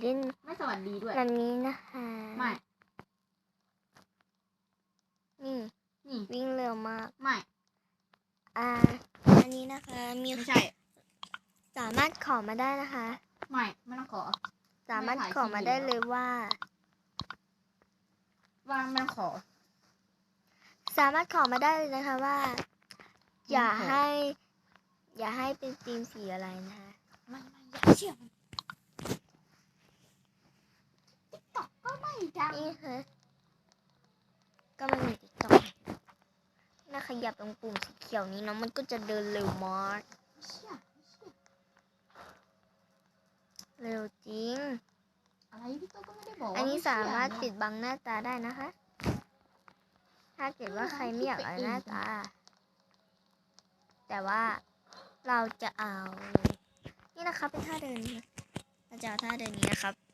เล่นไม่สวัสดีด้วยแบบนี้นะคะ ไม่ นี่นี่ วิ่งเร็วมาก ไม่ อ่า อันนี้นะคะมีไม่ใช่ สามารถขอมาได้นะคะ ไม่ ไม่ต้องขอ สามารถไม่ถ่ายขอมาคลิปได้อยู่เลยว่า ว่าไม่ต้องขอ สามารถขอมาได้เลยนะคะว่า อย่าไม่ขอให้ อย่าให้เป็นธีมสีอะไรนะคะ ไม่ไม่อย่าเชื่อมันติ๊กต็อก ก็ไม่ดังนี่ค่ะก็ไม่มีติ๊กต็อกน่าขยับตรงปุ่มสีเขียวนี้เนาะมันก็จะเดินเร็วมากไม่เชื่อไม่เชื่อเร็วจริง อะไรพี่โต้ก็ไม่ได้บอกว่อันนี้ไเชื่สามารถนะปิดบังหน้าตาได้นะคะ ถ้าเกิดว่าใครไม่อยากเอาหน้าตา แต่ว่าเราจะเอา นี่นะคะเป็นท่าเดินนะเราจะเอาท่าเดินนี้นะครับ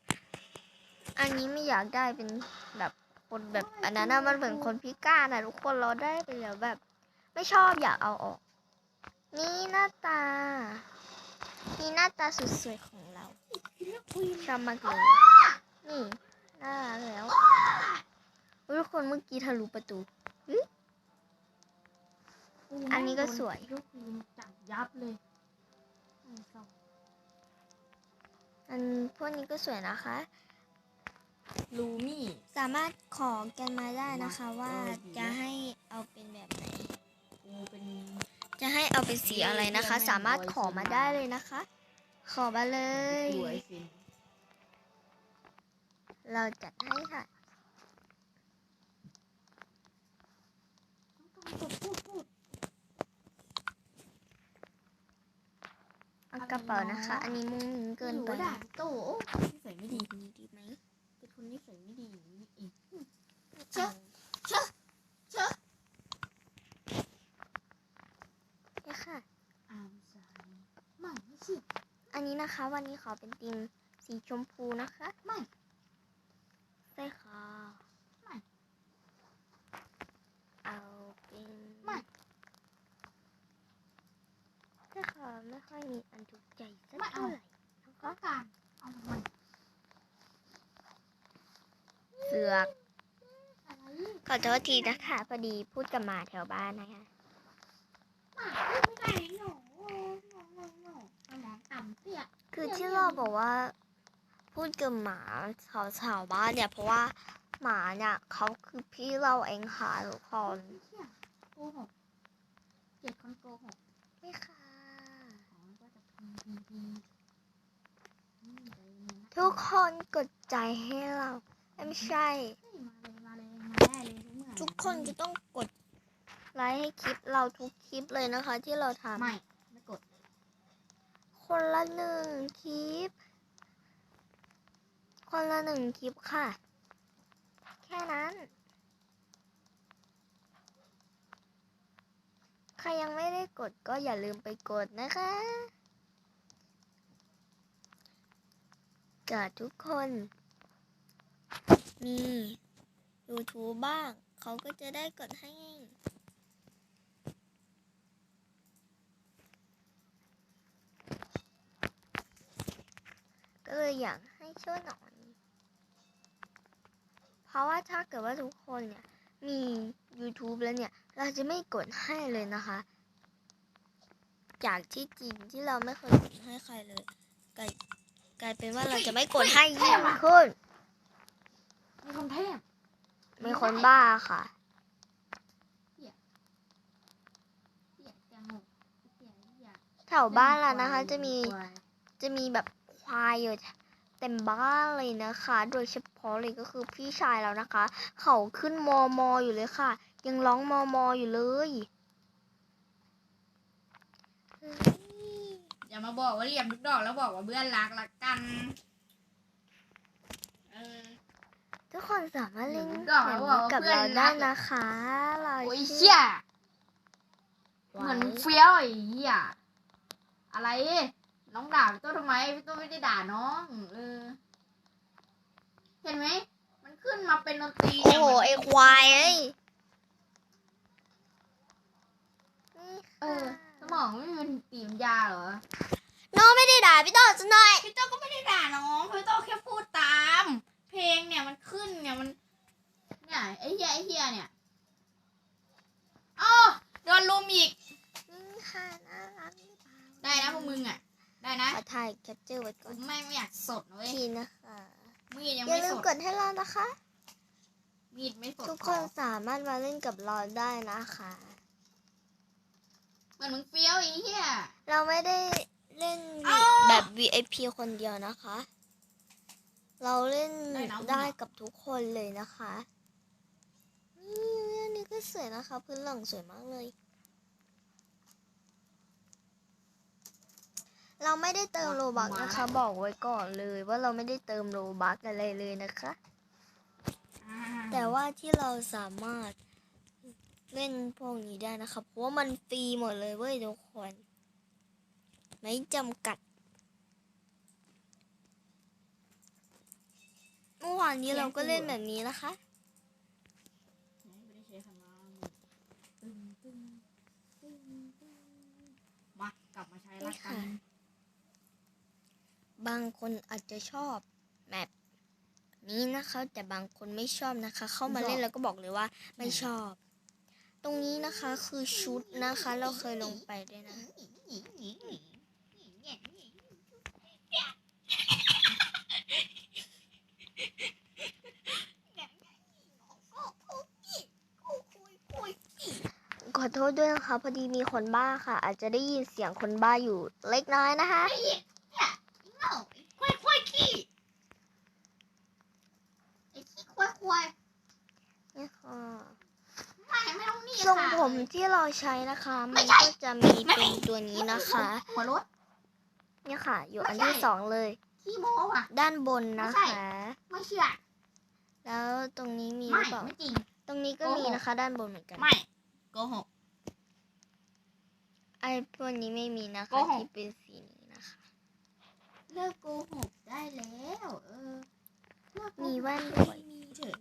อันนี้ไม่อยากได้เป็นแบบคนแบบอันนั้นนะมันเหมือนคนพิการนะทุกคนเราได้ไปแล้วแบบ ไม่ชอบอยากเอาออก นี่หน้าตา นี่หน้าตาสุดสวยของเราชอบมากเลยนี่น่ารักแล้วทุกคนเมื่อกี้ทะลุประตูอันนี้ก็สวยลูกจับยับเลยอันพวกนี้ก็สวยนะคะ ลูมี่สามารถขอกันมาได้นะคะว่าเออดีนะจะให้เอาเป็นแบบไหน กูเป็นจะให้เอาเป็นสีอะไรนะคะเรียกแม่งสามารถขอมาได้เลยนะคะ ขอมาเลย สวยสิเราจัดให้ค่ะต้องพูดพูดเอากระเป๋านะคะ อันนี้มุ้งมิ้งเกินไปหด่าพี่โตโอ้นิสัยไม่ดีดีดีไหมเป็น คนนิสัยไม่ดีอย่างนี้เองเชื่อเชื่อเชื่อนี่ค่ะ อามสายไม่ไม่เชื่ออันนี้นะคะ วันนี้ขอเป็นธีมสีชมพูนะคะไม่ใช่ค่ะไม่เอาเป็นไม่ใช่ค่ะไม่ค่อยมีอันถูกใจสักไม่เอาเท่าไหร่นะ ก็ คะ การเอาทำไม เสือกอะไรขอโทษทีนะคะพอดีพูดกับหมาแถวบ้านนะคะหมาพูดไม่ได้หนูหนูหนูหนูสมองต่ำเตี้ยคือที่เราบอกว่า พูดกับหมาชาวชาวบ้านเนี่ย เพราะว่าหมาเนี่ยเขาคือพี่เราเองค่ะทุกคนไม่เชื่อโกหกเกลียดคนโกหกไม่ค่ะอ๋อก็จะพีพีพีอืมใจเย็นนะทุกคนกดใจให้เราเอ้ย ไม่ใช่เฮ้ยมาเลยมาเลยมาได้เลยทุกเมื่อทุกคนจะต้องกดไลค์ให้คลิปเราทุกคลิปเลยนะคะ ที่เราทำไม่ไม่กด คนละหนึ่งคลิป คนละหนึ่งคลิปค่ะ แค่นั้น ใครยังไม่ได้กดก็อย่าลืมไปกดนะคะกดทุกคน มี YouTube บ้าง เขาก็จะได้กดให้ก็เลยอยากให้ช่วยหน่อย เพราะว่าถ้าเกิดว่าทุกคนเนี่ย มี YouTube แล้วเนี่ย เราจะไม่กดให้เลยนะคะ จากที่จริงที่เราไม่เคยกดให้ใครเลย กลายกลายเป็นว่าเราจะไม่กดให้ยิ่งขึ้น มีคนเทพมีคนบ้าค่ะเกลียดแกงหกเกลียดอยากแถวบ้านเรานะคะ จะมีควายจะมีแบบควายอยู่เต็มบ้านเลยนะคะ โดยเฉพาะเลยก็คือพี่ชายเรานะคะ เขาขึ้นมอมออยู่เลยค่ะ ยังร้องมอมออยู่เลยเฮ้ยอย่ามาบอกว่าเหลี่ยมทุกดอกแล้วบอกว่าเบื่อนรักละกัน เออ ทุกคนสามารถเล่นก็แบบบอกนี้ว่ากับเพื่อนเราได้รักนะคะเราโอ้ยชื่เชี่ยไว้เหมือนเฟี้ยวไอ้เหี้ยอะไร น้องด่าพี่โต้ทำไมพี่โต้ไม่ได้ด่าน้องเออเห็นไหมมันขึ้นมาเป็นดนตรีโอ้เนี่ยโหมันไอควายเอ้ยนี่เอค่ะอสมองไม่มีตีมยาเหรอน้องไม่ได้ด่าพี่ต่อจะหน่อยพี่โต้ก็ไม่ได้ด่าน้องพี่โต้แค่ไอ้ เหี้ยไอ้เหี้ยเนี่ยอ๋อโดนลุมอีกนี่ค่ะน่ารักหรือเปล่าได้นะพวกมึงอะ ได้นะขอถ่ายแคปเจอร์ไว้ก่กูอนไม่ไม่อยากสดนะเว้ยทีนะคะมีดยังอย่าไม่ลืสมดกดให้เรานะคะ มีดไม่สดทุกพคอนสามารถมาเล่นกับเราได้นะคะเหมือนมึงเฟี้ยวไอ้เหี้ยเราไม่ได้เล่นอ้าวแบบ VIP คนเดียวนะคะ เราเล่นได้น้ำได้กับทุกคนเลยนะคะนี่เรื่องนี้ก็สวยนะคะพื้นหลังสวยมากเลย เราไม่ได้เติมโลบักนะคะ บอกไว้ก่อนเลยว่าเราไม่ได้เติมโลบักอะไรเลยนะคะอ่าแต่ว่าที่เราสามารถเล่นพวกนี้ได้นะคะเพราะว่ามันฟรีหมดเลยเว้ยทุกคน ไม่จำกัด เมื่อวานนี้เราก็เล่นแบบนี้นะคะไม่ได้ใช้คำว่าตึงตึงตึงตึงมากลับมาใช้ละกัน บางคนอาจจะชอบแมปนี้นะคะ แต่บางคนไม่ชอบนะคะ เข้ามาเล่นแล้วก็บอกเลยว่าไม่ชอบ ตรงนี้นะคะคือชุดนะคะ เราเคยลงไปด้วยนะ ขอโทษด้วยนะคะ พอดีมีคนบ้าค่ะ อาจจะได้ยินเสียงคนบ้าอยู่เล็กน้อยนะคะไอ้เหี้ยเนี่ยเง่าไอ้ควายควายขี้ไอ้ขี้ควายควายนี่ค่ะทรงผมที่เราใช้นะคะ มันก็จะมีเป็นตัวนี้นะคะหัวรถเนี่ยค่ะ อยู่อันที่สองเลยขี้โมอะด้านบนนะคะไม่เชื่อแล้วตรงนี้มีหรือเปล่าตรงนี้ก็มีนะคะ ด้านบนเหมือนกันไม่โกหก ไอ้พวกนี้ไม่มีนะโกคะหก ที่เป็นสีนี้นะคะ เลิกโกหกได้แล้ว เออเลิกโกหกมีแว่นด้วย ไม่มีเถอะ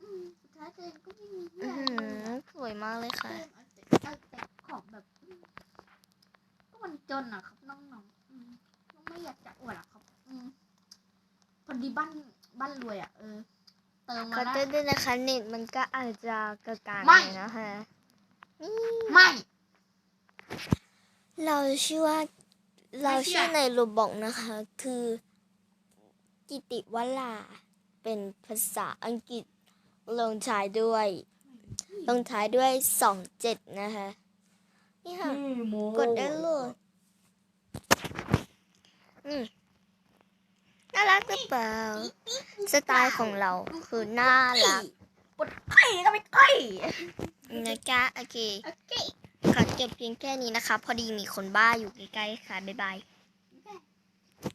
อืมสุดท้ายตัวเองก็ไม่มีอื้เพื่ออนหือสวยมากเลยค่ะเติมเอาแต่เอาแต่ของแบบอืมก็มันจนอะครับน้องๆอืมไม่อยากจะอวดอะครับอืมพอดีบ้านบ้านรวยอะเออ เติมขมาอนะโทษด้วยนะคะเน็ตมันก็อาจจะกระกางไม่ หน่อยนะคะไม่ เราชื่อว่า เราชื่อในรูบอกนะคะ คือกิติวลา เป็นภาษาอังกฤษลงท้ายด้วย ลงท้ายด้วยสองเจ็ดนะคะ นี่ค่ะ กดได้เลยอืมน่ารักหรือเปล่า สไตล์ของเราคือน่ารักปวดไข้ก็ไม่ไข้นะจ๊ะโอเคโอเคขอ จบเพียงแค่นี้นะคะ พอดีมีคนบ้าอยู่ใกล้ๆค่ะ บ๊ายบาย